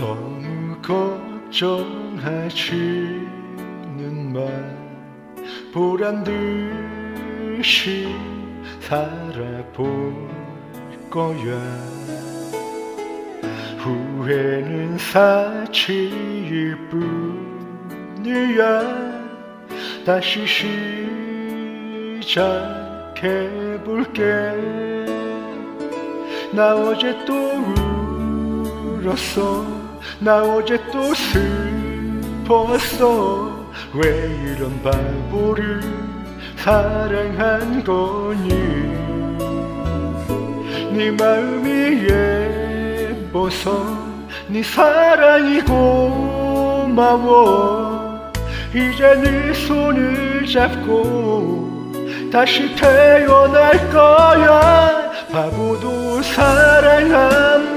너무 걱정하지는 마 보란 듯이 살아볼 거야. 후회는 사치일 뿐이야. 다시 시작해볼게. 나 어제 또 울었어 나 어제 또 슬펐어. 왜 이런 바보를 사랑한 거니? 네 마음이 예뻐서 네 사랑이 고마워. 이제 네 손을 잡고 다시 태어날 거야. 바보도 사랑합니다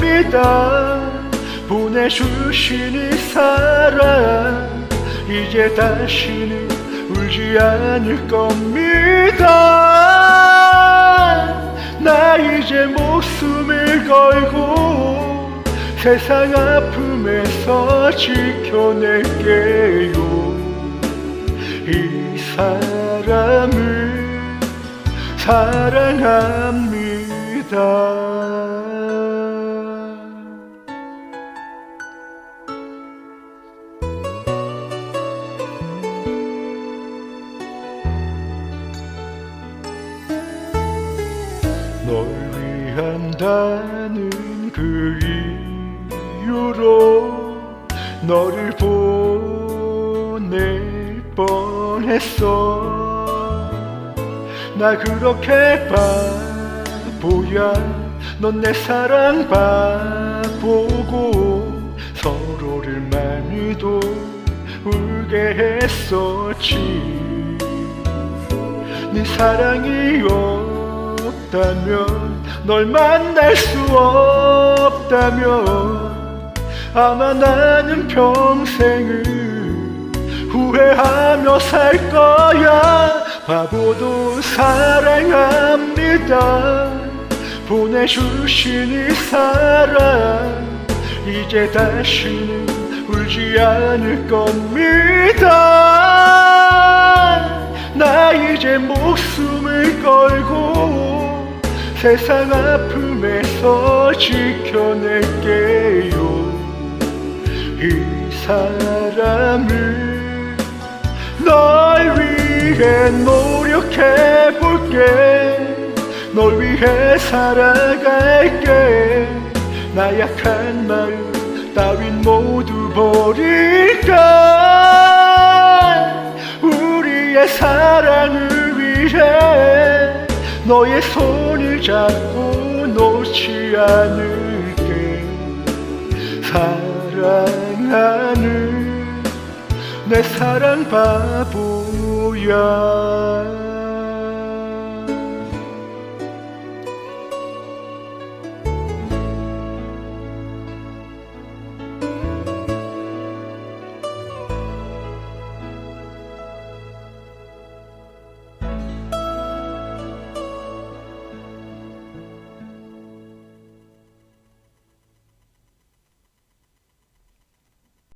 주신 이 사랑 이제 다시는 울지 않을 겁니다. 나 이제 목숨을 걸고 세상 아픔에서 지켜낼게요. 이 사람을 사랑합니다 널 위한다는 그 이유로 너를 보낼 뻔했어. 나 그렇게 바보야. 넌 내 사랑 바보고 서로를 많이도 울게 했었지. 네 사랑이 없다면 널 만날 수 없다면 아마 나는 평생을 후회하며 살 거야. 바보도 사랑합니다. 보내주신 이 사랑 이제 다시는 울지 않을 겁니다. 나 이제 목숨을 걸고 세상 아픔에서 지켜낼게요. 이 사람을 널 위해 노력해볼게. 널 위해 살아갈게. 나약한 마음 따윈 모두 버릴까? 우리의 사랑을 위해 너의 손을 잡고 놓지 않을게. 사랑하는 내 사랑 바보야